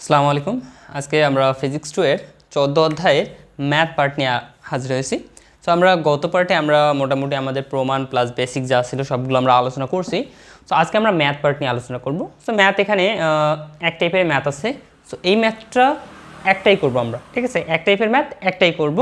আসসালামু আলাইকুম। আজকে আমরা ফিজিক্স টু এর চোদ্দ অধ্যায়ের ম্যাথ পার্ট নিয়ে হাজির হয়েছি। সো আমরা গত পার্টে আমরা মোটামুটি আমাদের প্রমাণ প্লাস বেসিক যা ছিল সবগুলো আমরা আলোচনা করছি। তো আজকে আমরা ম্যাথ পার্ট নিয়ে আলোচনা করব। সো ম্যাথ এখানে এক টাইপের ম্যাথ আছে। সো এই ম্যাথটা একটাই করব আমরা, ঠিক আছে? এক টাইপের ম্যাথ একটাই করব।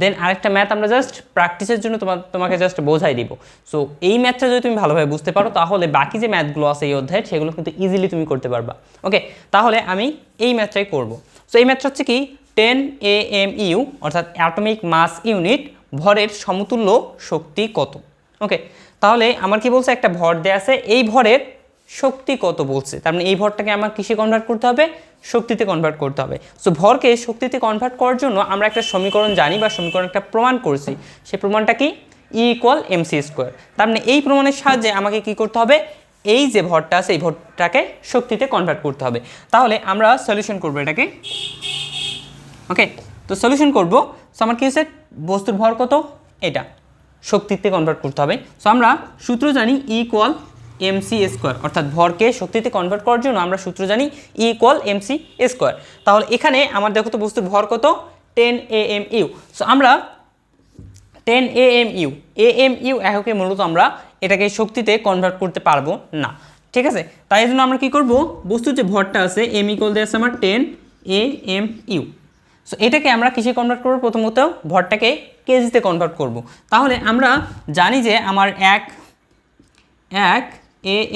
দেন আরেকটা ম্যাথ আমরা জাস্ট প্র্যাকটিসের জন্য তোমার তোমাকে জাস্ট বোঝাই দিব। সো এই ম্যাথটা যদি তুমি ভালোভাবে বুঝতে পারো, তাহলে বাকি যে ম্যাথগুলো আছে এই অধ্যায়ের, সেগুলো কিন্তু ইজিলি তুমি করতে পারবা। ওকে তাহলে আমি এই ম্যাথটাই করব। সো এই ম্যাথটা হচ্ছে কি? টেন এ এম ইউ অর্থাৎ অ্যাটমিক মাস ইউনিট ভরের সমতুল্য শক্তি কত? ওকে তাহলে আমার কি বলছে? একটা ভর দেয়া আছে। এই ভরের শক্তি কত বলছে? তার মানে এই ভরটাকে আমার কিসে কনভার্ট করতে হবে? শক্তিতে কনভার্ট করতে হবে। সো ভরকে শক্তিতে কনভার্ট করার জন্য আমরা একটা সমীকরণ জানি বা সমীকরণ একটা প্রমাণ করছি। সেই প্রমাণটা কি? E equal M C square তার মানে এই প্রমাণের সাহায্যে আমাকে কি করতে হবে? এই যে ভরটা আছে, এই ভরটাকে শক্তিতে কনভার্ট করতে হবে। তাহলে আমরা সলিউশন করব এটাকে। ওকে তো সলিউশন করব। সো আমার কি হচ্ছে বস্তুর ভর কত? এটা। শক্তিতে কনভার্ট করতে হবে। সো আমরা সূত্র জানি E equal M C square. অর্থাৎ ভরকে শক্তিতে কনভার্ট করার জন্য আমরা সূত্র জানি E equal M C square. তাহলে এখানে আমার দেখো তো বস্তুর ভর কত? Ten A M U. So আমরা ten A M U, A M U এককে মূলত আমরা এটাকে শক্তিতে কনভার্ট করতে পারব না। ঠিক আছে? তাই জন্য আমরা কি করব? বস্তুর যে ভরটা আছে এম ইকুয়াল দিয়ে আছে আমার ten A M U. So এটাকে আমরা কিসে কনভার্ট করব? প্রথমত ভরটাকে কেজিতে কনভার্ট করব। তাহলে আমরা জানি যে আমার এক এক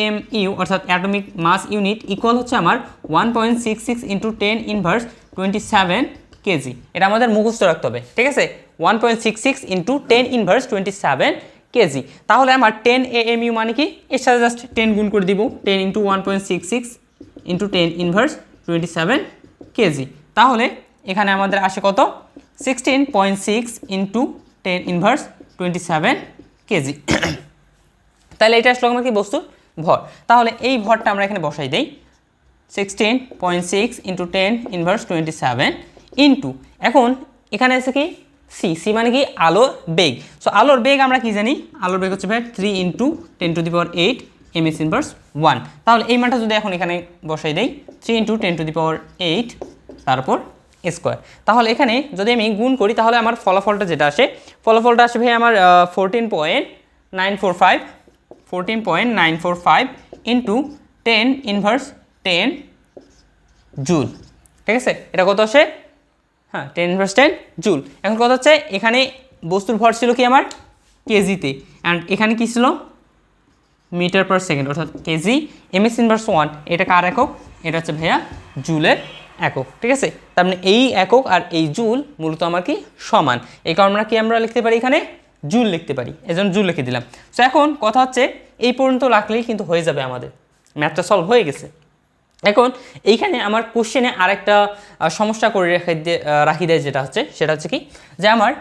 এম ইউ অর্থাৎ অ্যাটমিক মাস ইউনিট ইকুয়াল হচ্ছে আমার one point six six into ten inverse twenty seven KG এটা আমাদের মুখস্থ রাখতে হবে, ঠিক আছে? One point six six into ten inverse twenty seven KG তাহলে আমার টেন এম ইউ মানে কি? এর সাথে জাস্ট টেন গুণ করে দিব ten into one point six six into ten inverse twenty seven KG তাহলে এখানে আমাদের আসে কত? Sixteen point six into ten inverse twenty seven KG তাহলে এটা আসলে আমার কি বস্তু? ভর। তাহলে এই ভরটা আমরা এখানে বসাই দেই। Sixteen point six into ten inverse twenty seven into এখন এখানে আছে কি? সি সি মানে কি? আলোর বেগ। সো আলোর বেগ আমরা কি জানি? আলোর বেগ হচ্ছে ভাই three into ten to the power eight M S inverse one তাহলে এই মানটা যদি এখন এখানে বসাই দেই three into ten to the power eight তারপর স্কোয়ার তাহলে এখানে যদি আমি গুণ করি, তাহলে আমার ফলাফলটা যেটা আসে, ফলাফলটা আসে ভাই আমার fourteen point nine four five fourteen point nine four five into ten inverse ten joule ঠিক আছে? এটা কত আসে? হ্যাঁ টেন ইনভার্স টেন জুল এখন কথা হচ্ছে, এখানে বস্তুর ভর ছিল কি আমার? কেজিতে অ্যান্ড এখানে কি ছিল? মিটার পার সেকেন্ড অর্থাৎ KG M S inverse one এটা কার একক? এটা হচ্ছে ভাইয়া জুলের একক। ঠিক আছে? তার মানে এই একক আর এই জুল মূলত আমার কি? সমান। এই কারণে আমরা কি আমরা লিখতে পারি এখানে? জুল লিখতে পারি। এজন্য জুল লিখে দিলাম। তো এখন কথা হচ্ছে, এই পর্যন্ত রাখলেই কিন্তু হয়ে যাবে আমাদের। ম্যাথটা সলভ হয়ে গেছে। এখন এইখানে আমার কোশ্চেনে আরেকটা সমস্যা করে রেখে রাখি দেয় যেটা হচ্ছে, সেটা হচ্ছে কি? যে আমার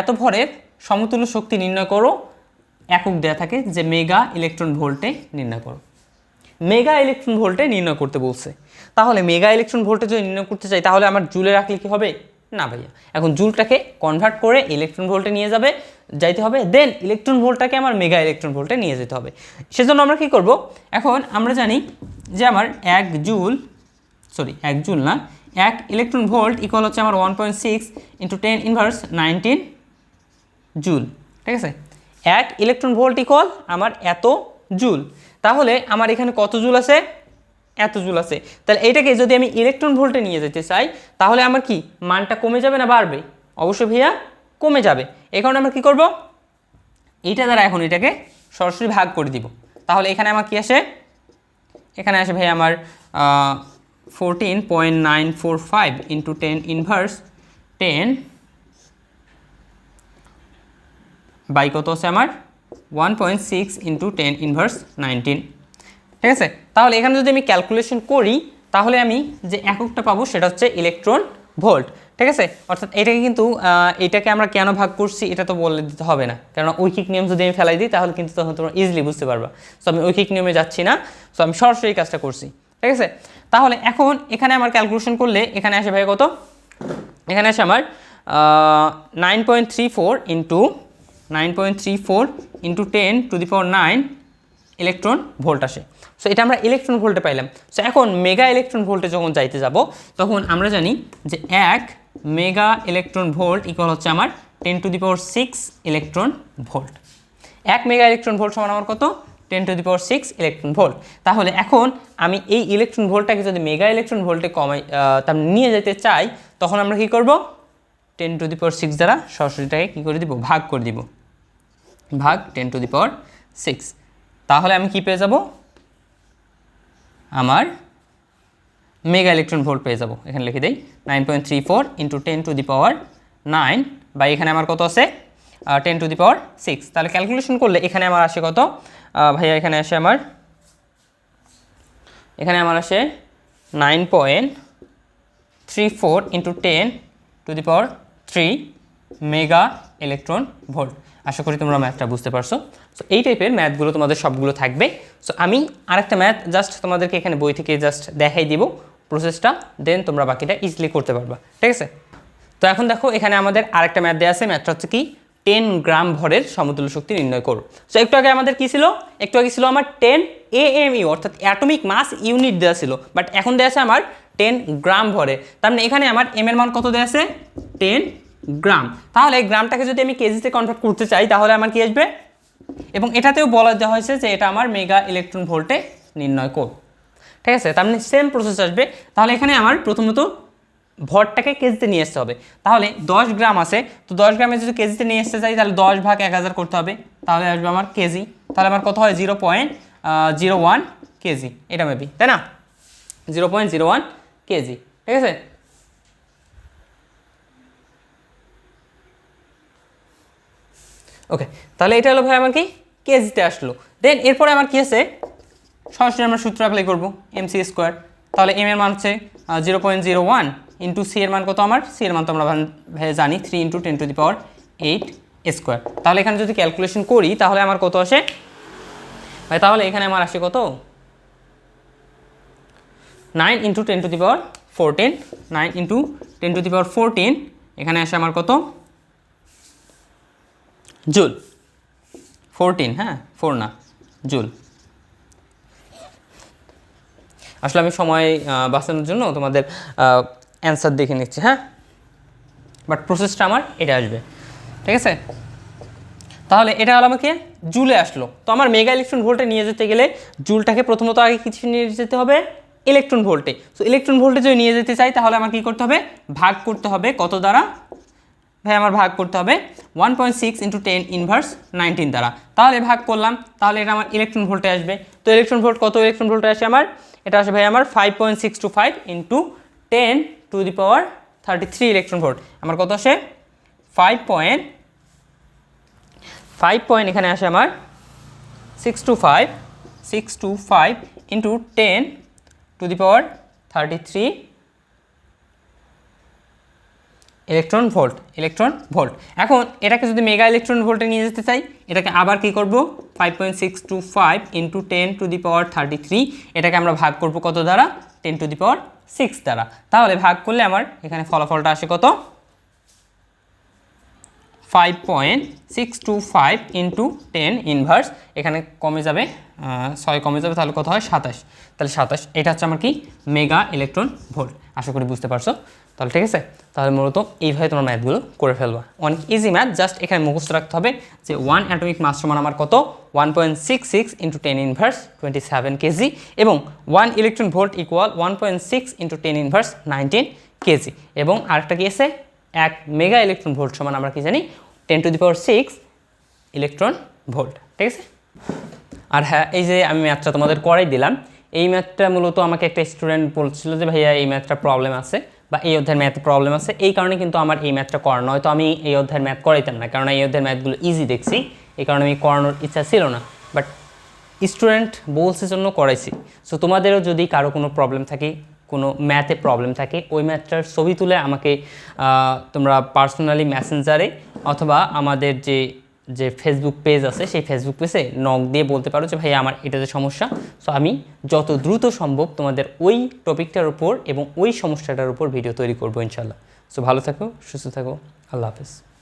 এত ভরের সমতুল্য শক্তি নির্ণয় করো, একক দেয়া থাকে যে মেগা ইলেকট্রন ভোল্টে নির্ণয় করো। মেগা ইলেকট্রন ভোল্টে নির্ণয় করতে বলছে। তাহলে মেগা ইলেকট্রন ভোল্টে যদি নির্ণয় করতে চাই, তাহলে আমার জুলে রাখলে কি হবে? না ভাইয়া। এখন জুলটাকে কনভার্ট করে ইলেকট্রন ভোল্টে নিয়ে যাবে, যাইতে হবে দেন ইলেকট্রন ভোল্টটাকে আমার মেগা ইলেকট্রন ভোল্টে নিয়ে যেতে হবে। সেজন্য আমরা কি করব? এখন আমরা জানি যে আমার এক জুল সরি এক জুল না, এক ইলেকট্রন ভোল্ট ইকুয়াল হচ্ছে আমার one point six into ten inverse nineteen joule, ঠিক আছে? এক ইলেকট্রন ভোল্ট ইকুয়াল আমার এত জুল। তাহলে আমার এখানে কত জুল আছে? এত জুল আছে। তাহলে এটাকে যদি আমি ইলেকট্রন ভোল্টে নিয়ে যেতে চাই, তাহলে আমার কি মানটা কমে যাবে না বাড়বে? অবশ্যই ভাইয়া, কমে যাবে। এই কারণে আমরা কী করব? এটা দ্বারা এখন এটাকে সরাসরি ভাগ করে দিব। তাহলে এখানে আমার কি আসে? এখানে আসে ভাই আমার fourteen point nine four five into ten inverse ten by কত আছে আমার? One point six into ten inverse nineteen ঠিক আছে? তাহলে এখানে যদি আমি ক্যালকুলেশন করি, তাহলে আমি যে এককটা পাবো সেটা হচ্ছে ইলেকট্রন ভোল্ট ঠিক আছে? অর্থাৎ এটাকে কিন্তু এটাকে আমরা কেন ভাগ করছি এটা তো বলে দিতে হবে না। কারণ ঐকিক নিয়ম যদি আমি ফেলাই দিই, তাহলে কিন্তু তখন তোমরা ইজিলি বুঝতে পারবা। সো আমি ঐকিক নিয়মে যাচ্ছি না। সো আমি সরাসরি কাজটা করছি, ঠিক আছে? তাহলে এখন এখানে আমার ক্যালকুলেশন করলে এখানে আসে ভাই কত? এখানে আসে আমার nine point three four into nine point three four into ten to the power nine electron volt আসে। সো এটা আমরা ইলেকট্রন ভোল্টে পাইলাম। সো এখন মেগা ইলেকট্রন ভোল্টে যখন যাইতে যাব, তখন আমরা জানি যে এক মেগা ইলেকট্রন ভোল্ট ইকুয়াল হচ্ছে আমার ten to the power six electron volt এক মেগা ইলেকট্রন ভোল্ট সমান আমার কত? Ten to the power six electron volt তাহলে এখন আমি এই ইলেকট্রন ভোল্টটাকে যদি মেগা ইলেকট্রন ভোল্টে কমাই তার নিয়ে যেতে চাই, তখন আমরা কি করব? Ten to the power six দ্বারা সরাসরিটাকে কী করে দিব? ভাগ করে দিব। ভাগ ten to the power six তাহলে আমি কি পেয়ে যাব? আমার মেগা ইলেকট্রন ভোল্ট পেয়ে যাব। এখানে লিখে দিই nine point three four into ten to the power nine বা এখানে আমার কত আছে? Ten to the power six তাহলে ক্যালকুলেশন করলে এখানে আমার আসে কত? ভাইয়া, এখানে আসে আমার, এখানে আমার আসে nine point three four into ten to the power three mega electron volt. আশা করি তোমরা ম্যাথটা বুঝতে পারছ। সো এই টাইপের ম্যাথগুলো তোমাদের সবগুলো থাকবে। সো আমি আরেকটা ম্যাথ জাস্ট তোমাদেরকে এখানে বই থেকে জাস্ট দেখাই দিব প্রসেসটা দেন তোমরা বাকিটা ইজিলি করতে পারবা। ঠিক আছে? তো এখন দেখো, এখানে আমাদের আরেকটা ম্যাথ দেওয়া আছে। ম্যাথটা হচ্ছে কি? টেন গ্রাম ভরের সমতুল্য শক্তি নির্ণয় করো। সো একটু আগে আমাদের কি ছিল? একটু আগে ছিল আমার টেন এ এম ইউ অর্থাৎ অ্যাটমিক মাস ইউনিট দেওয়া ছিল। বাট এখন দেওয়া আছে আমার টেন গ্রাম ভরে। তার মানে এখানে আমার এম এর মান কত দেওয়া আছে? Ten gram. তাহলে এই গ্রামটাকে যদি আমি কেজিতে কনভার্ট করতে চাই, তাহলে আমার কি আসবে? এবং এটাতেও বলা দেওয়া হয়েছে যে এটা আমার মেগা ইলেকট্রন ভোল্টে নির্ণয় কর ঠিক আছে? তার মানে সেম প্রসেস আসবে। তাহলে এখানে আমার প্রথমত ভরটাকে কেজিতে নিয়ে আসতে হবে। তাহলে দশ গ্রাম আছে। তো দশ গ্রামে যদি কেজিতে নিয়ে আসতে চাই, তাহলে দশ ভাগ এক হাজার করতে হবে। তাহলে আসবে আমার কেজি তাহলে আমার কত হয়? Zero point zero one KG এটা মেবি তাই না? Zero point zero one KG ঠিক আছে? ওকে তাহলে এটা হলো ভাই আমার কি? কেজিতে আসলো। দেন এরপরে আমার কি আছে? সরাসরি আমরা সূত্র অ্যাপ্লাই করব এম সি স্কোয়ার তাহলে এম এর মান হচ্ছে zero point zero one into C এর মান কত আমার? সি এর মান তো আমরা জানি three into ten to the power eight square তাহলে এখানে যদি ক্যালকুলেশন করি, তাহলে আমার কত আসে? ভাই, তাহলে এখানে আমার আসে কত? Nine into ten to the power fourteen nine into ten to the power fourteen এখানে আসে আমার কত? জুল। ফোরটিন হ্যাঁ? ফোর না, জুল। আসলে আমি সময় বাঁচানোর জন্য তোমাদের অ্যান্সার দেখে নিচ্ছি হ্যাঁ? বাট প্রসেসটা আমার এটা আসবে, ঠিক আছে? তাহলে এটা হলো আমাকে জুলে আসলো। তো আমার মেগা ইলেকট্রন ভোল্টে নিয়ে যেতে গেলে জুলটাকে প্রথমত আগে কিছু নিয়ে যেতে হবে ইলেকট্রন ভোল্টে সো ইলেকট্রন ভোল্টে যদি নিয়ে যেতে চাই, তাহলে আমার কী করতে হবে? ভাগ করতে হবে কত দ্বারা? ভাই, আমার ভাগ করতে হবে। One point six into ten inverse nineteen দ্বারা। তাহলে ভাগ করলাম, তাহলে এটা আমার ইলেকট্রন ভোল্টে আসবে। তো ইলেকট্রন ভোল্ট কত? ইলেকট্রন ভোল্টে আসে আমার? এটা আসে ভাই আমার five point six two five into ten to the power thirty three electron volt আমার কত আসে? ফাইভ পয়েন্ট ফাইভ পয়েন্ট এখানে আসে আমার six two five six two five into ten to the power thirty three electron volt electron volt এখন এটাকে যদি mega electron ভোল্টে নিয়ে যেতে চাই, এটাকে আবার কি করব? Five point six two five into ten to the power thirty three এটাকে আমরা ভাগ করব কত দ্বারা? Ten to the power six দ্বারা। তাহলে ভাগ করলে আমার এখানে ফলাফলটা আসে কত? Five point six two five into ten inverse এখানে কমে যাবে ছয় কমে যাবে, তাহলে কত হয়? সাতাশ। তাহলে সাতাশ, এটা হচ্ছে আমার কি? Mega electron volt. আশা করি বুঝতে পারছ। তাহলে ঠিক আছে? তাহলে মূলত এইভাবে তোমার ম্যাথগুলো করে ফেলবা। অনেক ইজি ম্যাথ জাস্ট এখানে মুখস্থ রাখতে হবে যে ওয়ান অ্যাটমিক মাস সমান আমার কত? One point six six into ten inverse twenty seven KG এবং one electron volt equal one point six into ten inverse nineteen KG এবং আরেকটা কি আছে? এক মেগা ইলেকট্রন ভোল্ট সমান আমরা কি জানি? Ten to the power six electron volt ঠিক আছে? আর হ্যাঁ এই যে আমি ম্যাথটা তোমাদের করাই দিলাম, এই ম্যাথটা মূলত আমাকে একটা স্টুডেন্ট বলছিল যে, ভাইয়া, এই ম্যাথটা প্রবলেম আছে বা এই অধ্যায়ের ম্যাথ প্রবলেম আছে। এই কারণে কিন্তু আমার এই ম্যাথটা করানো, হয়তো আমি এই অধ্যায়ের ম্যাথ করাইতাম না, কারণ এই অধ্যায়ের ম্যাথগুলো ইজি দেখছি, এই কারণে আমি করানোর ইচ্ছা ছিল না। বাট স্টুডেন্ট বলছে জন্য করাইছি। সো তোমাদেরও যদি কারও কোনো প্রবলেম থাকে, কোনো ম্যাথে প্রবলেম থাকে, ওই ম্যাথটার ছবি তুলে আমাকে তোমরা পার্সোনালি মেসেঞ্জারে অথবা আমাদের যে যে ফেসবুক পেজ আছে, সেই ফেসবুক পেজে নক দিয়ে বলতে পারো যে ভাই আমার এটা যে সমস্যা। সো আমি যত দ্রুত সম্ভব তোমাদের ওই টপিকটার উপর এবং ওই সমস্যাটার উপর ভিডিও তৈরি করব ইনশাল্লাহ সো ভালো থাকো, সুস্থ থাকো। আল্লাহ হাফেজ।